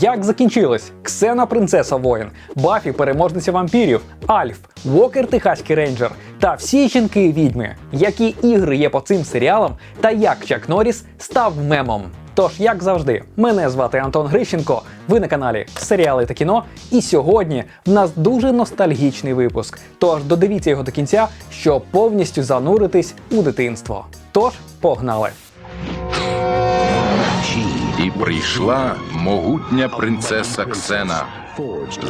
Як закінчилось? Ксена принцеса воїн, Бафі переможниця вампірів, Альф, Вокер Техаський рейнджер та всі жінки відьми. Які ігри є по цим серіалам та як Чак Норріс став мемом. Тож, як завжди, мене звати Антон Грищенко. Ви на каналі Серіали та кіно. І сьогодні в нас дуже ностальгічний випуск. Тож додивіться його до кінця, щоб повністю зануритись у дитинство. Тож, погнали! І прийшла могутня принцеса Ксена,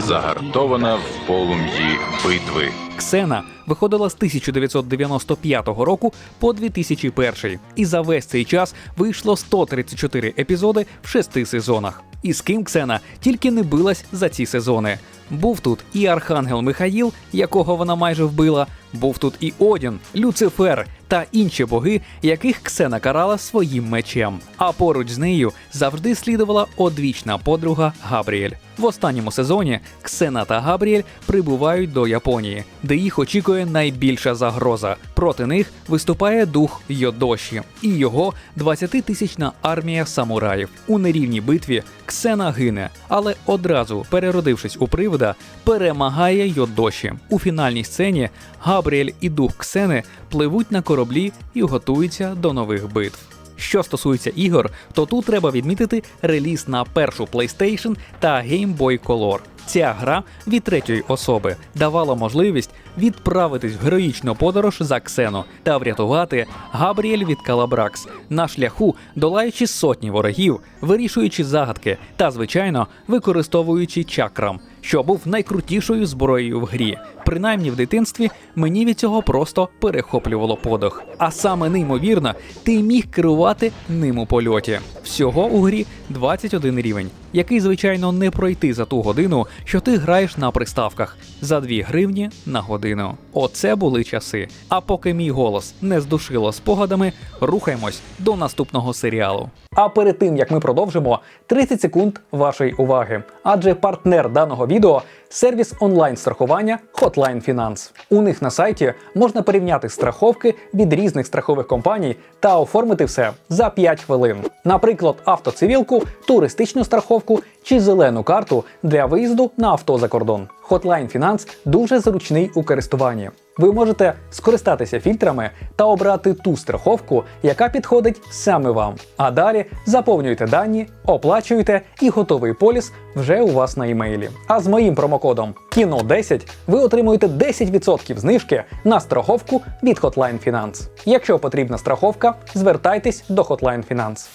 загартована в полум'ї битви. Ксена виходила з 1995 року по 2001, і за весь цей час вийшло 134 епізоди в шести сезонах. І з ким Ксена тільки не билась за ці сезони. Був тут і Архангел Михаїл, якого вона майже вбила, був тут і Одін, Люцифер та інші боги, яких Ксена карала своїм мечем. А поруч з нею завжди слідувала одвічна подруга Габріель. В останньому сезоні Ксена та Габріель прибувають до Японії, де їх очікує найбільша загроза. Проти них виступає дух Йодоші і його 20-тисячна армія самураїв. У нерівній битві Ксена гине, але одразу, переродившись у привида, перемагає Йодоші. У фінальній сцені Габріель і дух Ксени пливуть на кораблі і готуються до нових битв. Що стосується ігор, то тут треба відмітити реліз на першу PlayStation та Game Boy Color. Ця гра від третьої особи давала можливість відправитись в героїчну подорож за Ксену та врятувати Габріель від Калабракс на шляху, долаючи сотні ворогів, вирішуючи загадки та, звичайно, використовуючи чакрам, що був найкрутішою зброєю в грі. Принаймні в дитинстві мені від цього просто перехоплювало подих. А саме неймовірно, ти міг керувати ним у польоті. Всього у грі 21 рівень, який, звичайно, не пройти за ту годину, що ти граєш на приставках за 2 гривні на годину. Оце були часи. А поки мій голос не здушило спогадами, рухаємось до наступного серіалу. А перед тим як ми продовжимо, 30 секунд вашої уваги. Адже партнер даного відео сервіс онлайн страхування Hotline Finance. У них на сайті можна порівняти страховки від різних страхових компаній та оформити все за 5 хвилин. Наприклад, автоцивілку, туристичну страховку чи зелену карту для виїзду на авто за кордон. Hotline Finance дуже зручний у користуванні. Ви можете скористатися фільтрами та обрати ту страховку, яка підходить саме вам. А далі заповнюйте дані, оплачуєте і готовий поліс вже у вас на імейлі. А з моїм промокодом KINO10 ви отримуєте 10% знижки на страховку від Hotline Finance. Якщо потрібна страховка, звертайтесь до Hotline Finance.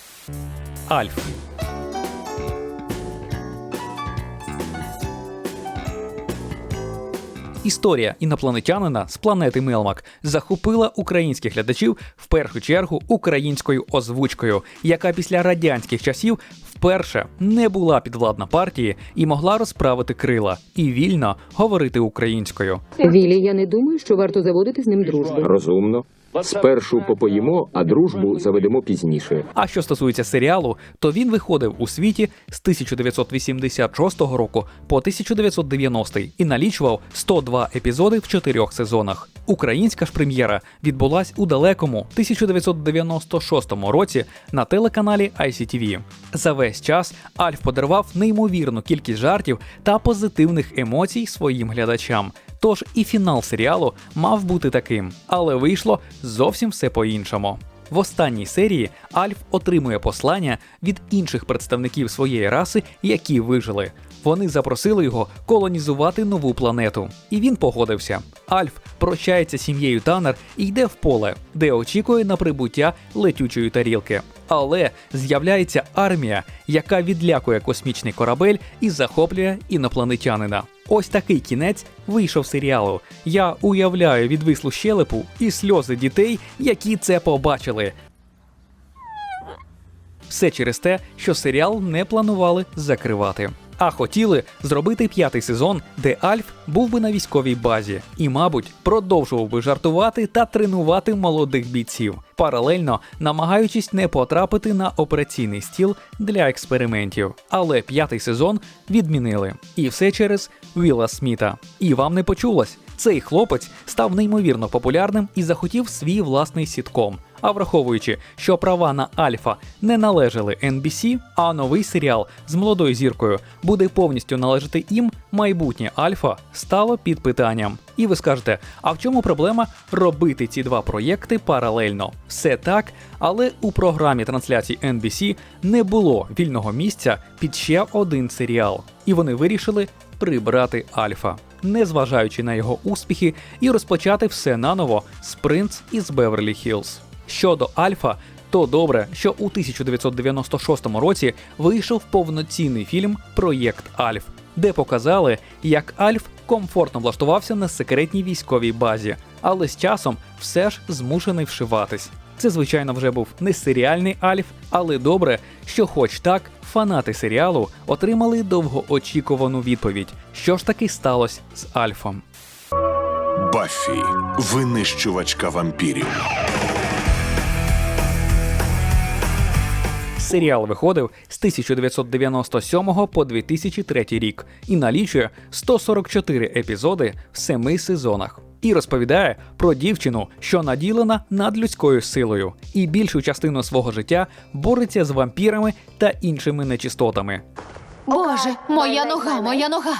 Альф. Історія інопланетянина з планети Мелмак захопила українських глядачів в першу чергу українською озвучкою, яка після радянських часів вперше не була підвладна партії і могла розправити крила і вільно говорити українською. Вілі, я не думаю, що варто заводити з ним дружбу. Розумно. Спершу попоїмо, а дружбу заведемо пізніше. А що стосується серіалу, то він виходив у світі з 1986 року по 1990 і налічував 102 епізоди в чотирьох сезонах. Українська ж прем'єра відбулась у далекому 1996 році на телеканалі ICTV. За весь час Альф подарував неймовірну кількість жартів та позитивних емоцій своїм глядачам. Тож і фінал серіалу мав бути таким, але вийшло зовсім все по-іншому. В останній серії Альф отримує послання від інших представників своєї раси, які вижили. Вони запросили його колонізувати нову планету, і він погодився. Альф прощається з сім'єю Танер і йде в поле, де очікує на прибуття летючої тарілки. Але з'являється армія, яка відлякує космічний корабель і захоплює інопланетянина. Ось такий кінець вийшов серіалу. Я уявляю відвислу щелепу і сльози дітей, які це побачили. Все через те, що серіал не планували закривати. А хотіли зробити п'ятий сезон, де Альф був би на військовій базі і, мабуть, продовжував би жартувати та тренувати молодих бійців, паралельно намагаючись не потрапити на операційний стіл для експериментів. Але п'ятий сезон відмінили. І все через Віла Сміта. І вам не почулось. Цей хлопець став неймовірно популярним і захотів свій власний сітком. А враховуючи, що права на Альфа не належали NBC, а новий серіал з молодою зіркою буде повністю належати їм, майбутнє Альфа стало під питанням. І ви скажете, а в чому проблема робити ці два проєкти паралельно? Все так, але у програмі трансляцій NBC не було вільного місця під ще один серіал, і вони вирішили прибрати Альфа, незважаючи на його успіхи, і розпочати все наново з принц із Беверлі Хіллз. Щодо Альфа, то добре, що у 1996 році вийшов повноцінний фільм Проєкт Альф, де показали, як Альф комфортно влаштувався на секретній військовій базі, але з часом все ж змушений вшиватись. Це, звичайно, вже був не серіальний Альф, але добре, що, хоч так, фанати серіалу отримали довгоочікувану відповідь, що ж таки сталося з Альфом. Баффі. Винищувачка вампірів. Серіал виходив з 1997 по 2003 рік і налічує 144 епізоди в семи сезонах. І розповідає про дівчину, що наділена надлюдською силою, і більшу частину свого життя бореться з вампірами та іншими нечистотами. Боже, моя нога, моя нога.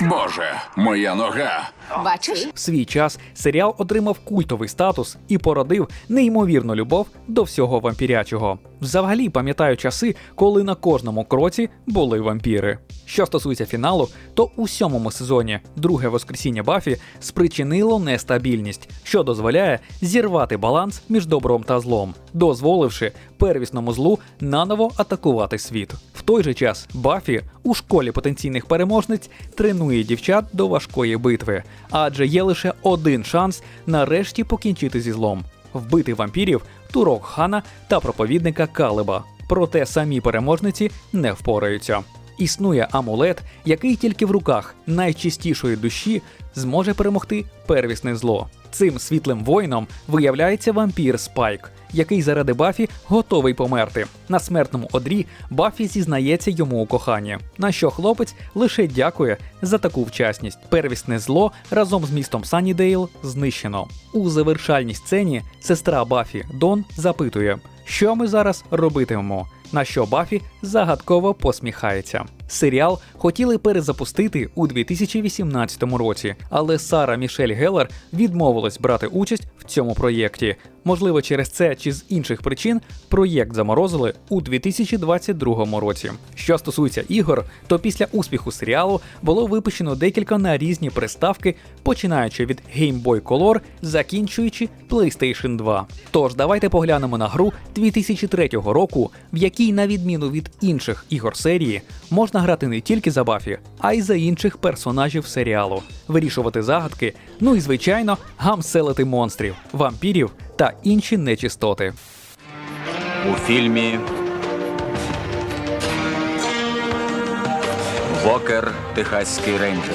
Боже, моя нога. Бачиш? В свій час серіал отримав культовий статус і породив неймовірну любов до всього вампірячого. Взагалі пам'ятаю часи, коли на кожному кроці були вампіри. Що стосується фіналу, то у сьомому сезоні друге воскресіння Бафі спричинило нестабільність, що дозволяє зірвати баланс між добром та злом, дозволивши первісному злу наново атакувати світ. В той же час Бафі у школі потенційних переможниць тренує дівчат до важкої битви, адже є лише один шанс нарешті покінчити зі злом вбити вампірів, турок хана та проповідника Калиба. Проте самі переможниці не впораються. Існує амулет, який тільки в руках найчистішої душі зможе перемогти первісне зло. Цим світлим воїном виявляється вампір Спайк, який заради Бафі готовий померти. На смертному одрі Бафі зізнається йому у коханні, на що хлопець лише дякує за таку вчасність. Первісне зло разом з містом Саннідейл знищено. У завершальній сцені сестра Бафі Дон запитує, що ми зараз робитимемо. На що Бафі загадково посміхається. Серіал хотіли перезапустити у 2018 році, але Сара Мішель Геллер відмовилась брати участь в цьому проєкті. Можливо, через це чи з інших причин проєкт заморозили у 2022 році. Що стосується ігор, то після успіху серіалу було випущено декілька на різні приставки, починаючи від Game Boy Color, закінчуючи PlayStation 2. Тож давайте поглянемо на гру 2003 року, в якій, на відміну від інших ігор серії, можна грати не тільки за Бафі, а й за інших персонажів серіалу, вирішувати загадки, ну і звичайно, гамселити монстрів, вампірів та інші нечистоти. у фільмі Вокер Техаський рейнджер.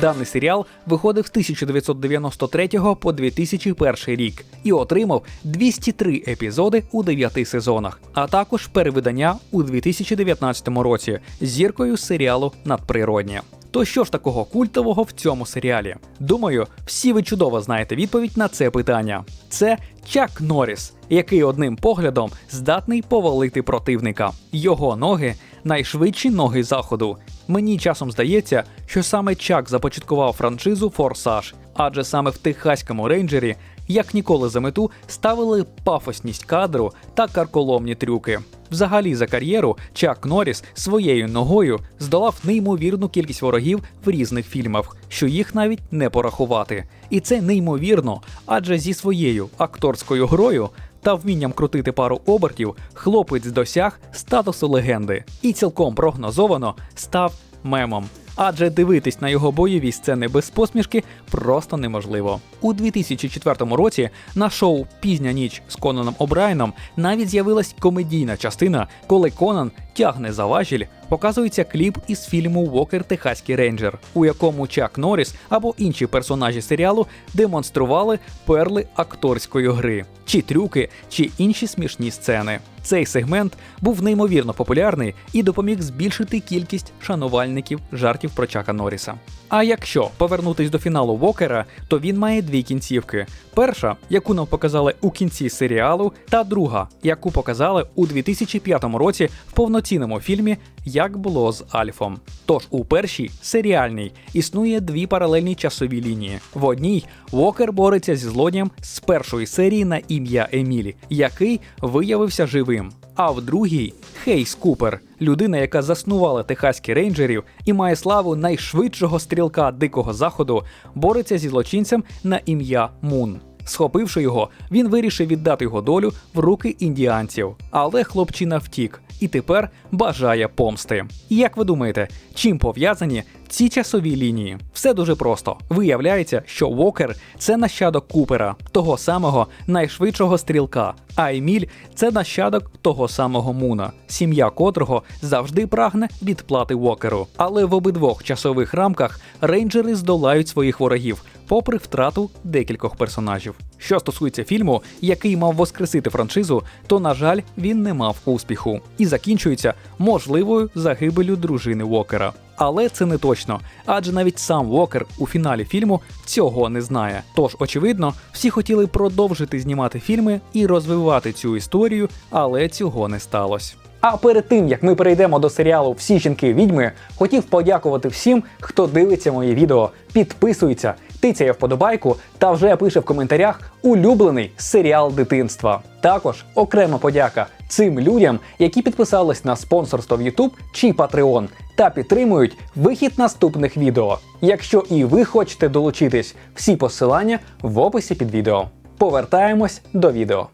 Даний серіал виходив з 1993 по 2001 рік і отримав 203 епізоди у 9 сезонах, а також перевидання у 2019 році з зіркою серіалу Надприроднє. То що ж такого культового в цьому серіалі? Думаю, всі ви чудово знаєте відповідь на це питання. Це Чак Норріс, який одним поглядом здатний повалити противника. Його ноги найшвидші ноги заходу. Мені часом здається, що саме Чак започаткував франшизу Форсаж, адже саме в техаському рейнджері як ніколи за мету ставили пафосність кадру та карколомні трюки. Взагалі за кар'єру Чак Норріс своєю ногою здолав неймовірну кількість ворогів в різних фільмах, що їх навіть не порахувати. І це неймовірно, адже зі своєю акторською грою та вмінням крутити пару обертів хлопець досяг статусу легенди і цілком прогнозовано став мемом. Адже дивитись на його бойові сцени без посмішки просто неможливо. У 2004 році на шоу Пізня ніч з Конаном Обрайном навіть з'явилась комедійна частина, коли Конан тягне за важіль показується кліп із фільму Вокер Техаський рейнджер, у якому Чак Норріс або інші персонажі серіалу демонстрували перли акторської гри, чи трюки, чи інші смішні сцени. Цей сегмент був неймовірно популярний і допоміг збільшити кількість шанувальників жартів про Чака Норріса. А якщо повернутись до фіналу Вокера, то він має дві кінцівки: перша, яку нам показали у кінці серіалу, та друга, яку показали у 2005 році в повноцінному фільмі Як було з Альфом. Тож у першій серіальній існує дві паралельні часові лінії. В одній Вокер бореться зі злодієм з першої серії на ім'я Емілі, який виявився живим. А в другій Хейс Купер, людина, яка заснувала техаських рейнджерів і має славу найшвидшого стрілка дикого заходу, бореться зі злочинцем на ім'я Мун. Схопивши його, він вирішив віддати його долю в руки індіанців. Але хлопчина втік і тепер бажає помсти. Як ви думаєте, чим пов'язані ці часові лінії? Все дуже просто. Виявляється, що Вокер це нащадок Купера, того самого найшвидшого стрілка. А Еміль це нащадок того самого Муна, сім'я котрого завжди прагне відплати Вокеру. Але в обидвох часових рамках рейнджери здолають своїх ворогів, попри втрату декількох персонажів. Що стосується фільму, який мав воскресити франшизу, то на жаль, він не мав успіху і закінчується можливою загибелю дружини Вокера. Але це не точно, адже навіть сам Вокер у фіналі фільму цього не знає. Тож, очевидно, всі хотіли продовжити знімати фільми і розвивати цю історію, але цього не сталося. А перед тим як ми перейдемо до серіалу Всі жінки відьми, хотів подякувати всім, хто дивиться мої відео, підписується, тицяє вподобайку та вже пише в коментарях улюблений серіал дитинства. Також окрема подяка цим людям, які підписались на спонсорство в YouTube чи Patreon та підтримують вихід наступних відео. Якщо і ви хочете долучитись, всі посилання в описі під відео. Повертаємось до відео.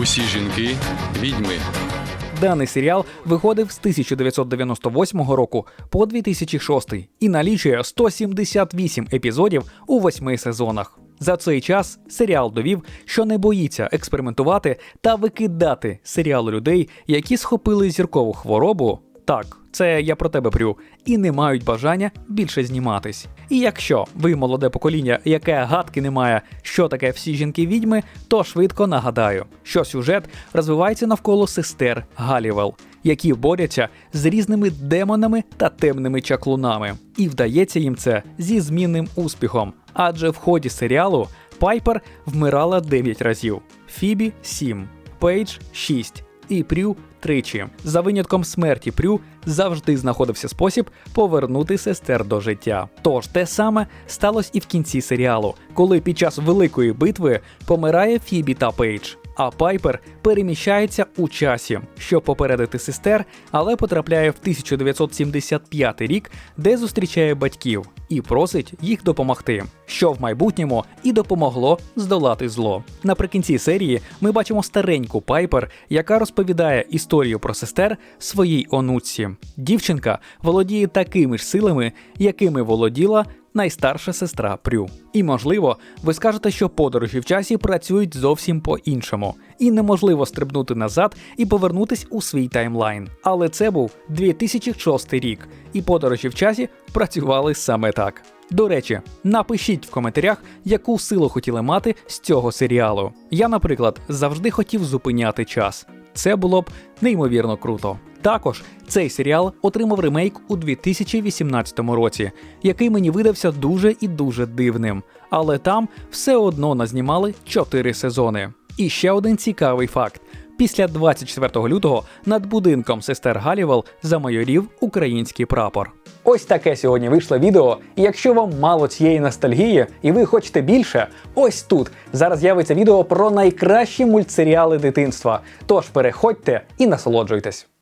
Усі жінки відьми. Даний серіал виходив з 1998 року по 2006 і налічує 178 епізодів у восьми сезонах. За цей час серіал довів, що не боїться експериментувати та викидати серіал людей, які схопили зіркову хворобу. Так, це я про тебе прю, і не мають бажання більше зніматись. І якщо ви молоде покоління, яке гадки не має, що таке всі жінки відьми, то швидко нагадаю, що сюжет розвивається навколо сестер Галівел, які борються з різними демонами та темними чаклунами. І вдається їм це зі змінним успіхом. Адже в ході серіалу Пайпер вмирала 9 разів, Фібі 7, Пейдж 6 і Прю тричі. За винятком смерті Прю завжди знаходився спосіб повернути сестер до життя. Тож те саме сталося і в кінці серіалу, коли під час великої битви помирає Фібі та Пейдж. А Пайпер переміщається у часі, щоб попередити сестер, але потрапляє в 1975 рік, де зустрічає батьків і просить їх допомогти, що в майбутньому і допомогло здолати зло. Наприкінці серії ми бачимо стареньку Пайпер, яка розповідає історію про сестер своїй онуці. Дівчинка володіє такими ж силами, якими володіла найстарша сестра Прю. І можливо, ви скажете, що подорожі в часі працюють зовсім по-іншому, і неможливо стрибнути назад і повернутись у свій таймлайн. Але це був 2006 рік, і подорожі в часі працювали саме так. До речі, напишіть в коментарях, яку силу хотіли мати з цього серіалу. Я, наприклад, завжди хотів зупиняти час. Це було б неймовірно круто. Також цей серіал отримав ремейк у 2018 році, який мені видався дуже і дуже дивним. Але там все одно назнімали 4 сезони. І ще один цікавий факт: після 24 лютого над будинком сестер Галівел замайорів український прапор. Ось таке сьогодні вийшло відео. І якщо вам мало цієї ностальгії і ви хочете більше, ось тут зараз з'явиться відео про найкращі мультсеріали дитинства. Тож переходьте і насолоджуйтесь.